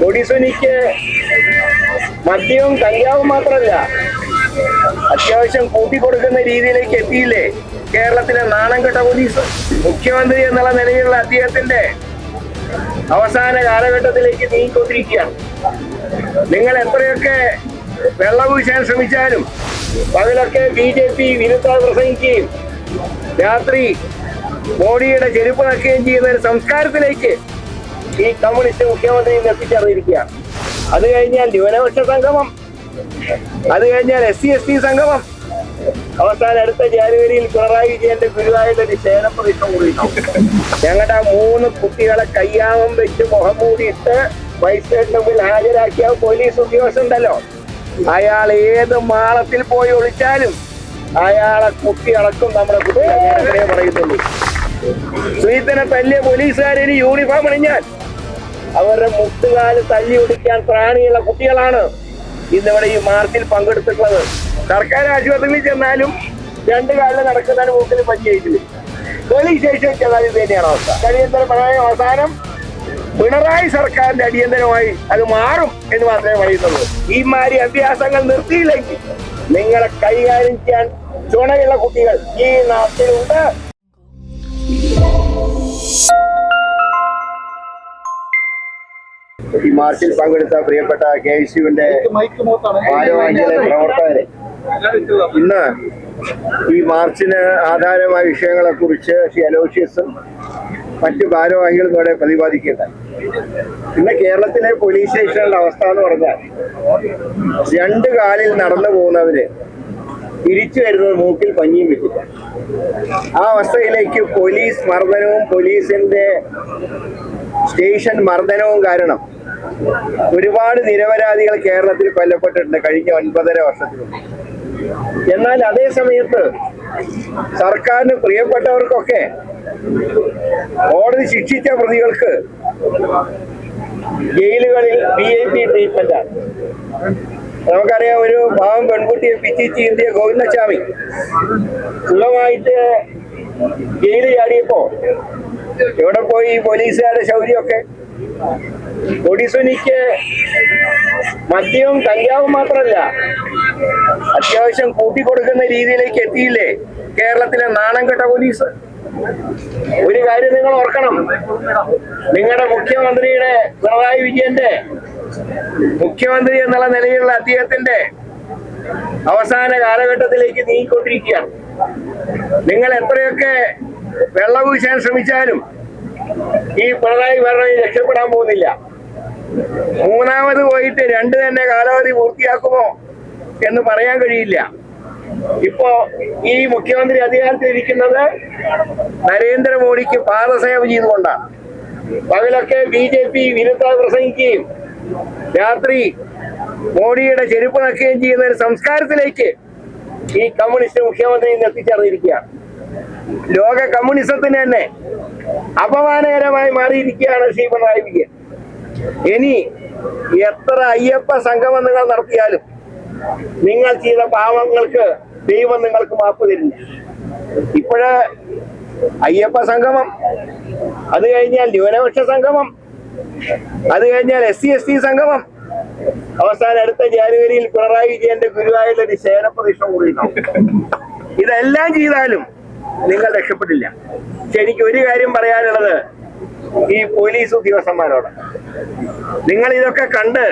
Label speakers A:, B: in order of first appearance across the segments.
A: കൊടിസുനിക്ക് മദ്യവും കഞ്ചാവും മാത്രമല്ല അത്യാവശ്യം കൂട്ടിക്കൊടുക്കുന്ന രീതിയിലേക്ക് എത്തിയില്ലേ? കേരളത്തിലെ നാണം കെട്ട പോലീസ് മുഖ്യമന്ത്രി എന്നുള്ള നിലയിലുള്ള അദ്ദേഹത്തിന്റെ അവസാന കാലഘട്ടത്തിലേക്ക് നീങ്ങിക്കൊണ്ടിരിക്കുകയാണ്. നിങ്ങൾ എത്രയൊക്കെ വെള്ളം വീശാൻ ശ്രമിച്ചാലും പകലൊക്കെ ബി ജെ പി വിരുദ്ധ പ്രസംഗിക്കുകയും രാത്രി മോഡിയുടെ ചെരുപ്പ് നക്കുകയും ചെയ്യുന്ന ഒരു സംസ്കാരത്തിലേക്ക് ഈ കമ്മ്യൂണിസ്റ്റ് മുഖ്യമന്ത്രി എത്തിച്ചേർന്നിരിക്കുകയാണ് അത് കഴിഞ്ഞാൽ ന്യൂനപക്ഷ സംഗമം. അത് കഴിഞ്ഞാൽ എസ് സി എസ് ടി സംഗമം. അവസാനം അടുത്ത ജാനുവരിയിൽ പിണറായി വിജയന്റെ ഗുരുവായൂരിൽ ഒരു ശേനപ്രതിഷ്ഠ കൂടിയിട്ടുണ്ടാവും ഞങ്ങളുടെ മൂന്ന് കുട്ടികളെ കയ്യാമം വെച്ച് മുഖം മൂടിയിട്ട് മജിസ്ട്രേറ്റിന് മുമ്പിൽ ഹാജരാക്കിയ പോലീസ് ഉദ്യോഗസ്ഥണ്ടല്ലോ അയാൾ ഏത് മാളത്തിൽ പോയി ഒളിച്ചാലും അയാളെ കുത്തി അടക്കം നമ്മുടെ കുട്ടികളെ പറയുന്നുള്ളൂ. സുഹൃത്തിനെ തല്ലിയ പോലീസുകാരന് യൂണിഫോം അണിഞ്ഞാൽ അവരുടെ മുട്ടുകാൽ തല്ലി ഒടിക്കാൻ പ്രാണിയുള്ള കുട്ടികളാണ് ഇന്നിവിടെ ഈ മാർച്ചിൽ പങ്കെടുത്തിട്ടുള്ളത്. സർക്കാർ ആശുപത്രിയിൽ ചെന്നാലും രണ്ട് കാലിൽ നടക്കുന്നതിന് മൂക്കിൽ വരും പോലീസ് സ്റ്റേഷനിൽ ചെന്നാൽ ഇത് തന്നെയാണ് അവസ്ഥ. അടിയന്തര പ്രളയം അവസാനം പിണറായി സർക്കാരിന്റെ അടിയന്തരമായി അത് മാറും എന്ന് മാത്രമേ പറയുന്നുള്ളൂ. ഈ മാതിരി അഭ്യാസങ്ങൾ നിർത്തിയില്ലെങ്കിൽ നിങ്ങളെ കൈകാര്യം ചെയ്യാൻ ചുണയുള്ള കുട്ടികൾ ഈ നാട്ടിലുണ്ട്. ഈ മാർച്ചിൽ പങ്കെടുത്ത പ്രിയപ്പെട്ട കെ എസ് യുവിന്റെ ഭാരവാഹികളെ പ്രവർത്തകരെ ഇന്ന് ഈ മാർച്ചിന് ആധാരമായ വിഷയങ്ങളെ കുറിച്ച് ശ്രീ അലോഷ്യസും മറ്റു ഭാരവാഹികളും ഇവിടെ പ്രതിപാദിക്കുന്നത് ഇന്ന് കേരളത്തിലെ പോലീസ് സ്റ്റേഷനുകളുടെ അവസ്ഥ എന്ന് പറഞ്ഞാൽ രണ്ട് കാലിൽ നടന്നു പോകുന്നവര് തിരിച്ചു വരുന്നത് മൂക്കിൽ പഞ്ഞിയും വെച്ചില്ല. ആ അവസ്ഥയിലേക്ക് പോലീസ് മർദ്ദനവും പോലീസിന്റെ സ്റ്റേഷൻ മർദ്ദനവും കാരണം ഒരുപാട് നിരപരാധികൾ കേരളത്തിൽ കൊല്ലപ്പെട്ടിട്ടുണ്ട് കഴിഞ്ഞ ഒൻപതര വർഷത്തിനുള്ളിൽ എന്നാൽ അതേ സമയത്ത് സർക്കാരിന് പ്രിയപ്പെട്ടവർക്കൊക്കെ കോടതി ശിക്ഷിച്ച പ്രതികൾക്ക് ജയിലുകളിൽ ബി ഐ പി ട്രീറ്റ്മെന്റാണ് നമുക്കറിയാം ഒരു പാവം പെൺകുട്ടിയെ പിച്ചി ചീന്തിയ ഗോവിന്ദസ്വാമി സുഖമായിട്ട് ജയിലിൽ ചാടിയപ്പോ എവിടെ പോയി പോലീസുകാരുടെ ശൗര്യമൊക്കെ? കൊടിസുനിക്ക് മദ്യവും കഞ്ചാവും മാത്രമല്ല അത്യാവശ്യം കൂട്ടിക്കൊടുക്കുന്ന രീതിയിലേക്ക് എത്തിയില്ലേ? കേരളത്തിലെ നാണം കെട്ട പോലീസ്. ഒരു കാര്യം നിങ്ങൾ ഓർക്കണം. നിങ്ങളുടെ മുഖ്യമന്ത്രിയുടെ പിണറായി വിജയന്റെ മുഖ്യമന്ത്രി എന്നുള്ള നിലയിലുള്ള അദ്ദേഹത്തിന്റെ അവസാന കാലഘട്ടത്തിലേക്ക് നീങ്ങിക്കൊണ്ടിരിക്കുകയാണ്. നിങ്ങൾ എത്രയൊക്കെ വെള്ളം വീശാൻ ശ്രമിച്ചാലും ഈ പിണറായി ഭരണം രക്ഷപ്പെടാൻ പോകുന്നില്ല. മൂന്നാമത് പോയിട്ട് രണ്ട് തന്നെ കാലാവധി പൂർത്തിയാക്കുമോ എന്ന് പറയാൻ കഴിയില്ല. ഇപ്പോ ഈ മുഖ്യമന്ത്രി അധികാരത്തിലിരിക്കുന്നത് നരേന്ദ്രമോദിക്ക് പാദസേവ ചെയ്തുകൊണ്ടാണ്. പകലൊക്കെ ബി ജെ പി വിരുദ്ധ പ്രസംഗിക്കുകയും രാത്രി മോഡിയുടെ ചെരുപ്പ് നക്കുകയും ചെയ്യുന്ന ഒരു സംസ്കാരത്തിലേക്ക് ഈ കമ്മ്യൂണിസ്റ്റ് മുഖ്യമന്ത്രി എത്തിച്ചേർന്നിരിക്കുകയാണ് ലോക കമ്മ്യൂണിസത്തിന് തന്നെ അപമാനകരമായി മാറിയിരിക്കുകയാണ് ശ്രീ പിണറായി വിജയൻ. ഇനി എത്ര അയ്യപ്പ സംഗമം നിങ്ങൾ നടത്തിയാലും നിങ്ങൾ ചെയ്ത പാവങ്ങൾക്ക് ദൈവം നിങ്ങൾക്ക് മാപ്പ് തരില്ല. ഇപ്പോഴ അയ്യപ്പ സംഗമം അത് കഴിഞ്ഞാൽ ന്യൂനപക്ഷ സംഗമം അത് കഴിഞ്ഞാൽ എസ് സി എസ് ടി സംഗമം. അവസാനം അടുത്ത ജാനുവരിയിൽ പിണറായി വിജയന്റെ ഗുരുവായൂരിൽ ഒരു ശേനപ്രതിഷ്ഠ കൂടി ഇതെല്ലാം ചെയ്താലും നിങ്ങൾ രക്ഷപ്പെട്ടില്ല. പക്ഷെ എനിക്ക് ഒരു കാര്യം പറയാനുള്ളത് ഈ പോലീസ് ഉദ്യോഗസ്ഥന്മാരോട്. നിങ്ങൾ ഇതൊക്കെ കണ്ട്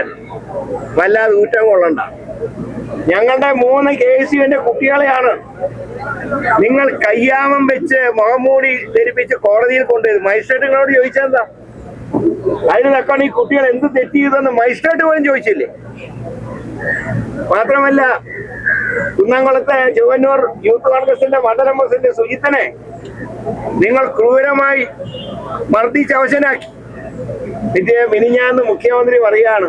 A: വല്ലാതെ ഊറ്റം കൊള്ളണ്ട. ഞങ്ങളുടെ മൂന്ന് കെ എസ് കുട്ടികളെയാണ്. നിങ്ങൾ കയ്യാമം വെച്ച് മുഖംമൂടി ധരിപ്പിച്ച് കോടതിയിൽ കൊണ്ടുവരും. മജിസ്ട്രേറ്റുകളോട് ചോദിച്ചെന്താ അതിന് തക്കാണ് ഈ കുട്ടികൾ എന്ത് തെറ്റ് ചെയ്തെന്ന് മജിസ്ട്രേറ്റ് പോലും ചോദിച്ചില്ലേ? മാത്രമല്ല കുന്നംകുളത്തെ ചൊവ്വന്നൂർ യൂത്ത് കോൺഗ്രസിന്റെ മണ്ഡലം പ്രസിഡന്റ് സുജിത്തിനെ നിങ്ങൾ ക്രൂരമായി മർദ്ദിച്ച് അവശനാക്കി. വിജയ മിനിഞ്ഞാന്ന് മുഖ്യമന്ത്രി പറയാണ്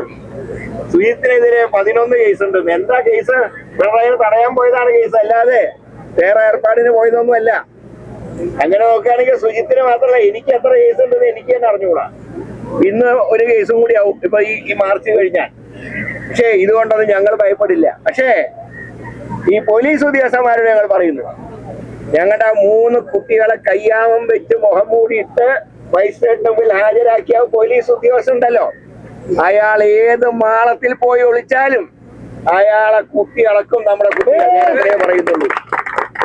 A: സുജിത്തിനെതിരെ പതിനൊന്ന് ഉണ്ട് എന്താ കേസ്? പിണറായി തടയാൻ പോയതാണ് കേസ്. അല്ലാതെ വേറെ ഏർപ്പാടിന് പോയതൊന്നും അല്ല അങ്ങനെ നോക്കുകയാണെങ്കിൽ സുജിത്തിന് മാത്രമല്ല എനിക്ക് എത്ര കേസ് ഉണ്ടെന്ന് എനിക്ക് തന്നെ അറിഞ്ഞുകൂടാ. ഇന്ന് ഒരു കേസും കൂടി ആവും. ഇപ്പൊ ഈ മാർച്ച് കഴിഞ്ഞാൽ. പക്ഷേ ഇതുകൊണ്ടൊന്നും ഞങ്ങൾ ഭയപ്പെടില്ല. പക്ഷേ ഈ പോലീസ് ഉദ്യോഗസ്ഥന്മാരോട് ഞങ്ങൾ പറയുന്നു. ഞങ്ങളുടെ ആ മൂന്ന് കുട്ടികളെ കയ്യാമം വെച്ച് മുഖം മൂടിയിട്ട് മജിസ്ട്രേറ്റിന് മുമ്പിൽ ഹാജരാക്കിയ പോലീസ് ഉദ്യോഗസ്ഥരുണ്ടല്ലോ അയാൾ ഏത് മാളത്തിൽ പോയി ഒളിച്ചാലും അയാളെ കുത്തി അളക്കും നമ്മുടെ കുട്ടികളെ പറയുന്നുള്ളൂ.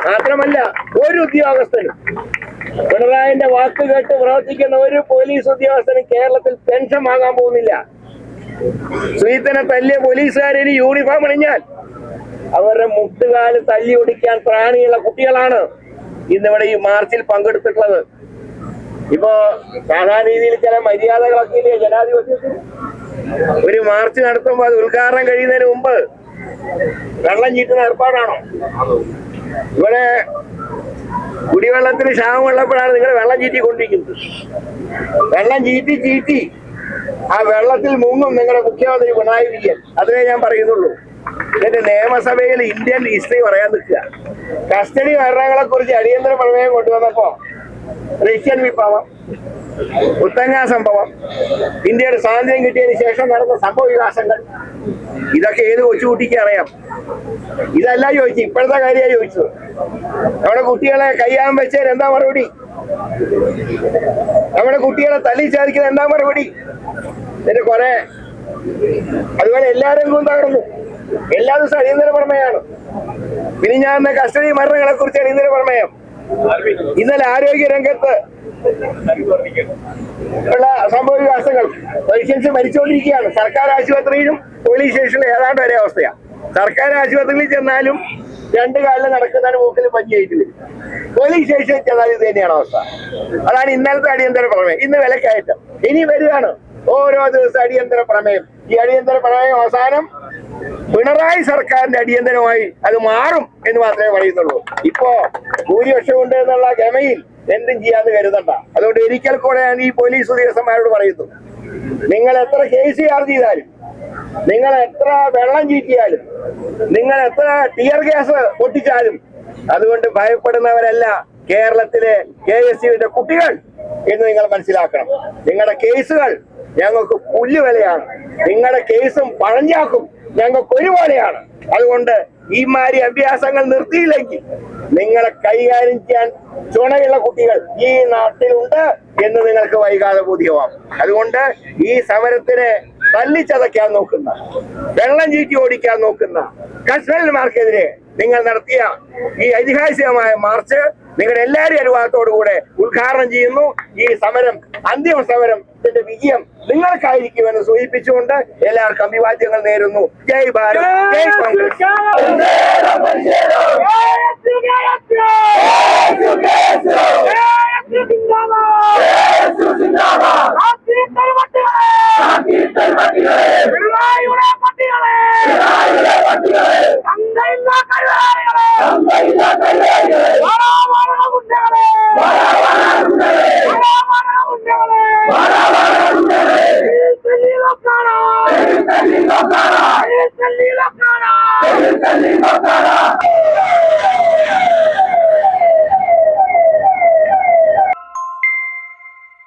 A: മാത്രമല്ല ഒരു ഉദ്യോഗസ്ഥനും പിണറായിന്റെ വാക്ക് കേട്ട് പ്രവർത്തിക്കുന്ന ഒരു പോലീസ് ഉദ്യോഗസ്ഥനും കേരളത്തിൽ പെൻഷൻ വാങ്ങാൻ പോകുന്നില്ല. ശ്രീധനെ തല്ലിയ പോലീസുകാരി യൂണിഫോം അണിഞ്ഞാൽ അവരുടെ മുട്ടുകാൽ തല്ലി ഒടിക്കാൻ പ്രാണിയുള്ള കുട്ടികളാണ് ഇന്നിവിടെ ഈ മാർച്ചിൽ പങ്കെടുത്തിട്ടുള്ളത്. ഇപ്പോ സാധാരണ രീതിയിൽ ചില മര്യാദകളൊക്കെ ഇല്ലേ ജനാധിപത്യത്തിൽ ഒരു മാർച്ച് നടത്തുമ്പോൾ അത് ഉദ്ഘാടനം കഴിയുന്നതിന് മുമ്പ് വെള്ളം ചീറ്റുന്ന ഏർപ്പാടാണോ? ഇവിടെ കുടിവെള്ളത്തിന് ക്ഷാമമുള്ളപ്പോഴാണ് നിങ്ങൾ വെള്ളം ചീറ്റിക്കൊണ്ടിരിക്കുന്നത്. വെള്ളം ചീറ്റി ചീറ്റി ആ വെള്ളത്തിൽ മുങ്ങും നിങ്ങളുടെ മുഖ്യമന്ത്രി പിണറായി വിജയൻ. അതിനെ ഞാൻ പറയുന്നുള്ളൂ. എന്നിട്ട് നിയമസഭയിൽ ഇന്ത്യൻ ഹിസ്റ്ററി പറയാൻ നിൽക്കുക. കസ്റ്റഡി മരണങ്ങളെ കുറിച്ച് അടിയന്തര പ്രമേയം കൊണ്ടുവന്നപ്പോ റഷ്യൻ വിപ്ലവം ഉത്തങ്ങ സംഭവം ഇന്ത്യയുടെ സ്വാതന്ത്ര്യം കിട്ടിയതിന് ശേഷം നടന്ന സംഭവ വികാസങ്ങൾ ഇതൊക്കെ ഏത് കൊച്ചുകുട്ടിക്ക് അറിയാം? ഇതല്ല ചോദിച്ചു ഇപ്പോഴത്തെ കാര്യമാണ് ചോദിച്ചത്. നമ്മുടെ കുട്ടികളെ കയ്യാൻ വെച്ചതിന് എന്താ മറുപടി? നമ്മുടെ കുട്ടികളെ തല്ലി ചേർക്കുന്ന എന്താ മറുപടി? എന്നിട്ട് കുറെ അതുപോലെ എല്ലാവരും തകർന്നു എല്ലാ ദിവസവും അടിയന്തര പ്രമേയമാണ്. പിന്നെ ഞാൻ കസ്റ്റഡി മരണങ്ങളെ കുറിച്ച് അടിയന്തര പ്രമേയം. ഇന്നലെ ആരോഗ്യ രംഗത്ത് ഉള്ള സംഭവ വികാസങ്ങൾ പേഷ്യൻസ് മരിച്ചുകൊണ്ടിരിക്കുകയാണ്. സർക്കാർ ആശുപത്രിയിലും പോലീസ് സ്റ്റേഷനിലും ഏതാണ്ട് ഒരേ അവസ്ഥയാണ്. സർക്കാർ ആശുപത്രിയിൽ ചെന്നാലും രണ്ട് കാലിൽ നടക്കുന്നതിന് മൂക്കിൽ പഞ്ചായത്തിൽ പോലീസ് സ്റ്റേഷനിൽ ചെന്നാലും ഇത് തന്നെയാണ് അവസ്ഥ. അതാണ് ഇന്നലത്തെ അടിയന്തര പ്രമേയം. ഇന്ന് വിലക്കയറ്റം. ഇനി വരികയാണ് ഓരോ ദിവസം അടിയന്തര പ്രമേയം. ഈ അടിയന്തര പ്രമേയം അവസാനം പിണറായി സർക്കാരിന്റെ അടിയന്തരമായി അത് മാറും എന്ന് മാത്രമേ പറയുന്നുള്ളൂ. ഇപ്പോ ഭൂരിപക്ഷം ഉണ്ട് എന്നുള്ള ഗമയിൽ എന്തും ചെയ്യാന്ന് കരുതണ്ട അതുകൊണ്ട് ഒരിക്കൽ കൂടെ ഞാൻ ഈ പോലീസ് ഉദ്യോഗസ്ഥന്മാരോട് പറയുന്നു. നിങ്ങൾ എത്ര കേസ് ചാർജ് ചെയ്താലും നിങ്ങൾ എത്ര വെള്ളം ചീറ്റിയാലും നിങ്ങൾ എത്ര ടിയർ ഗ്യാസ് പൊട്ടിച്ചാലും അതുകൊണ്ട് ഭയപ്പെടുന്നവരല്ല കേരളത്തിലെ കെ എസ് യുവിന്റെ കുട്ടികൾ എന്ന് നിങ്ങൾ മനസ്സിലാക്കണം. നിങ്ങളുടെ കേസുകൾ ഞങ്ങൾക്ക് പുല്ലുവിലയാണ്. നിങ്ങളുടെ കേസും പഴഞ്ഞാക്കും ഞങ്ങൾക്ക് ഒരുപോലെയാണ്. അതുകൊണ്ട് ഈ മാതിരി അഭ്യാസങ്ങൾ നിർത്തിയില്ലെങ്കിൽ നിങ്ങളെ കൈകാര്യം ചെയ്യാൻ ചുണയുള്ള കുട്ടികൾ ഈ നാട്ടിലുണ്ട് എന്ന് നിങ്ങൾക്ക് വൈകാതെ ബോധ്യമാവും. അതുകൊണ്ട് ഈ സമരത്തിനെ തല്ലിച്ചതയ്ക്കാൻ നോക്കുന്ന വെള്ളം ചീറ്റി ഓടിക്കാൻ നോക്കുന്ന കശ്മീരന്മാർക്കെതിരെ നിങ്ങൾ നടത്തിയ ഈ ഐതിഹാസികമായ മാർച്ച് നിങ്ങളുടെ എല്ലാവരും അനുവാദത്തോടുകൂടെ ഉദ്ഘാടനം ചെയ്യുന്നു. ഈ സമരം അന്തിമ സമരം ഇതിന്റെ വിജയം നിങ്ങൾക്കായിരിക്കുമെന്ന് സൂചിപ്പിച്ചുകൊണ്ട് എല്ലാവർക്കും അഭിവാദ്യങ്ങൾ നേരുന്നു. ജയ് ഭാരത് ജയ് കോൺഗ്രസ്.